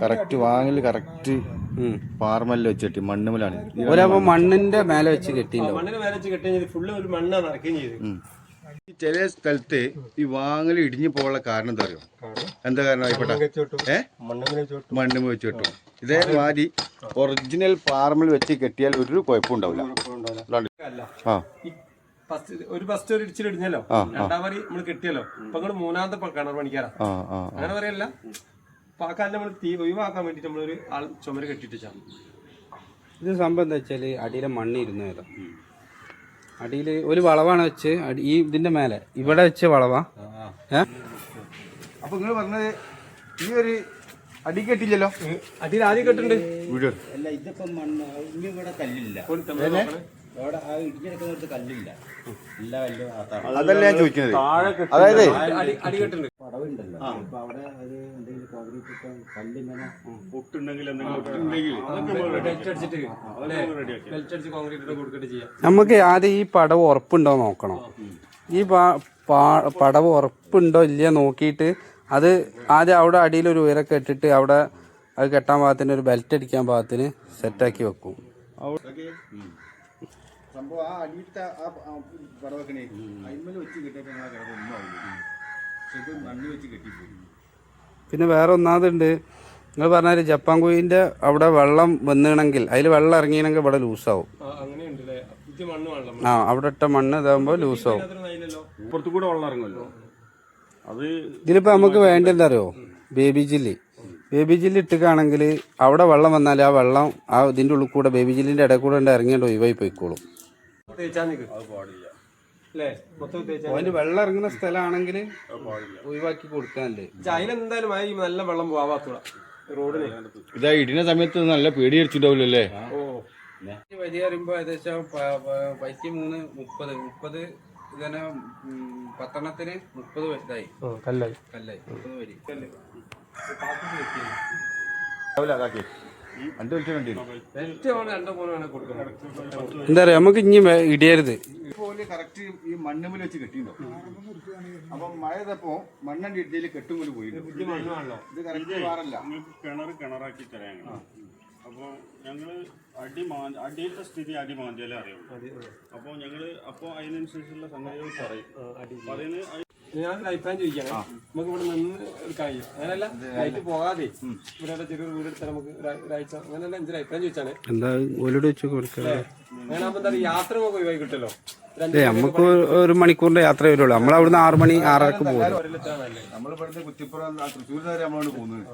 Correct വാങ്ങൽ correct പാർമല്ല വെച്ചിട്ട് മണ്ണുമലാണ്. ഒരപ്പോ മണ്ണിന്റെ മേലെ വെച്ച് മണ്ണിന് മേലെ വെച്ച് കെട്ടി ഫുള്ള് ഒരു മണ്ണാണ് ചെയ്തു. ചില സ്ഥലത്ത് ഈ വാങ്ങൽ ഇടിഞ്ഞു പോകാനുള്ള കാരണം എന്താ അറിയോ? എന്താ കാരണം ആയിക്കോട്ടെ? ഏ? വെച്ച് കിട്ടും ഇതേ മാതിരി ഒറിജിനൽ പാർമൽ വെച്ച് കെട്ടിയാൽ ഒരു കുഴപ്പം ഉണ്ടാവില്ല. അല്ല. ആ. ഫസ്റ്റ് ഒരു ഫസ്റ്റ് ഒരു ഇടിച്ചിട്ട് ഇടിഞ്ഞല്ലോ. രണ്ടാം വരി നമ്മൾ കെട്ടിയല്ലോ. അപ്പൊ അങ്ങോട്ട് മൂന്നാമത്തെ കിണർ പണിക്കാരാ. അങ്ങനെ പറയല്ല. അപ്പൊ ആ കാലം നമ്മൾ തീ ഒഴിവാക്കാൻ വേണ്ടിട്ട് നമ്മളൊരു ആൾ ചുമര് കെട്ടിട്ടാണ് ഇത് സംഭവം എന്താ വെച്ചാൽ അടിയിലെ മണ്ണ് ഇരുന്നു വരാം അടിയിൽ ഒരു വളവാണ് വെച്ച് അടി- ഈ ഇതിന്റെ മേലെ ഇവിടെ വെച്ച് വളവാ. ഏ? അപ്പൊ നിങ്ങൾ പറഞ്ഞത് ഈ ഒരു അടി കെട്ടില്ലല്ലോ? അടിയിൽ ആദ്യം കെട്ടുണ്ട്. അല്ല ഇതിപ്പോ മണ്ണ് ഇനി ഇവിടെ കല്ലില്ല. അവിടെ ആ ഇടിഞ്ഞെടുക്കുന്നിടത്ത് കല്ലില്ല. എല്ലാ കല്ലും അതല്ല ഞാൻ ചോദിക്കുന്നത്. അതായത് അടി അടി കെട്ടുണ്ട്. അപ്പൊ അവിടെ ഒരു എന്തെങ്കിലും കോൺക്രീറ്റ് ഇട്ട് കല്ലിങ്ങനെ നമുക്ക് ആദ്യം ഈ പടവ് ഉറപ്പുണ്ടോ നോക്കണം. ഈ പടവ് ഉറപ്പുണ്ടോ ഇല്ല നോക്കിയിട്ട് അത് ആദ്യം അവിടെ അടിയിൽ ഒരു ഉയരൊക്കെ ഇട്ടിട്ട് അവിടെ അത് കെട്ടാൻ പാകത്തിന് ഒരു ബെൽറ്റ് അടിക്കാൻ പാകത്തിന് സെറ്റാക്കി വെക്കും. സംഭവം ആ അടിയിട്ട് ആ പടവക്കണേ അതിന്മേൽ വെച്ച് കെട്ടിയപ്പോ പിന്നെ വേറെ ഒന്നാമതുണ്ട്. നിങ്ങൾ പറഞ്ഞാൽ ജപ്പാൻ കുയിന്റെ അവിടെ വെള്ളം വന്നിണെങ്കിൽ അതിൽ വെള്ളം ഇറങ്ങിയെങ്കിൽ ഇവിടെ ലൂസാവും. ആ, അവിടെ ഇട്ട മണ്ണ് ഇതാകുമ്പോൾ ലൂസാവും. അത്ര പുറത്തു കൂടെ വെള്ളം ഇറങ്ങുമല്ലോ. അത് ഇതിലിപ്പോൾ നമുക്ക് വേണ്ടത് അറിയോ? ബേബി ജില്ലി. ബേബി ജില്ലി ഇട്ടുകയാണെങ്കിൽ അവിടെ വെള്ളം വന്നാൽ ആ വെള്ളം ആ ഇതിന്റെ ഉള്ളിൽ കൂടെ ബേബി ജില്ലിന്റെ ഇടയിൽ കൂടെ ഉണ്ട് ഇറങ്ങിയിട്ട് ഒഴിവായി പോയിക്കോളും. തേച്ചാ നിൽക്കും അല്ലേ? മൊത്തം തേച്ചാ അതിന് വെള്ളം ഇറങ്ങുന്ന സ്ഥലമാണെങ്കിൽ ഒഴിവാക്കി കൊടുക്കാനല്ലേ. അതിലെന്തായാലും നല്ല വെള്ളം പോവാത്തൂട. റോഡിന് ഇതാ ഇടിന സമയത്ത് നല്ല പേടി അടിച്ചിട്ടുണ്ടാവില്ലല്ലേ ഓ പറയുമ്പോ ഏകദേശം പൈസ മൂന്ന് മുപ്പത് മുപ്പത് ഇതന്നെ പത്തെണ്ണത്തിന് മുപ്പത് വലുതായി കല്ലായി. കല്ലായി. മുപ്പത് വരി. എന്താ പറയാ നമുക്ക് ഇനി ഇടിയരുത്. പോലെ കറക്റ്റ് ഈ മണ്ണുമ്മിൽ വെച്ച് കെട്ടിണ്ടോ അപ്പൊ മഴ ഇതപ്പോ മണ്ണന്റെ ഇടയിൽ കെട്ടും കൊണ്ട് പോയി ഇത് കറക്റ്റ് പാറല്ല. നിങ്ങൾക്ക് കിണർ കിണറാക്കി തരാം അപ്പോൾ ഞങ്ങൾ അടി മാ അടിയുടെ സ്ഥിതി അടി മാന്തിയാലേ അറിയുള്ളൂ. അപ്പോൾ ഞങ്ങൾ അപ്പോൾ അതിനനുസരിച്ചുള്ള സംഗതികൾ പറയും. അപ്പോൾ അഭിപ്രായം ചോദിക്കാം നമുക്ക് ഇവിടെ നിന്ന് എടുക്കാൻ കഴിയും അങ്ങനല്ല ലൈറ്റ് പോകാതെ ഇവിടെ ചെറിയൊരു വീട് എടുത്താൽ നമുക്ക് ഒരാ- ഒരാഴ്ച അങ്ങനെയല്ല എന്റെ അഭിപ്രായം ചോദിച്ചാണ്. അങ്ങനെ ആകുമ്പോൾ എന്താ യാത്ര നമുക്ക് ഒഴിവായി കിട്ടല്ലോ ഒരു നമുക്ക് ഒരു മണിക്കൂറിന്റെ യാത്ര വരുള്ളൂ. നമ്മൾ അവിടുന്ന് ആറ് മണി ആറരക്ക് പോകും നമ്മൾ കുറ്റിപ്പുറം തൃശ്ശൂർ വരെ നമ്മളോട് പോകുന്നത്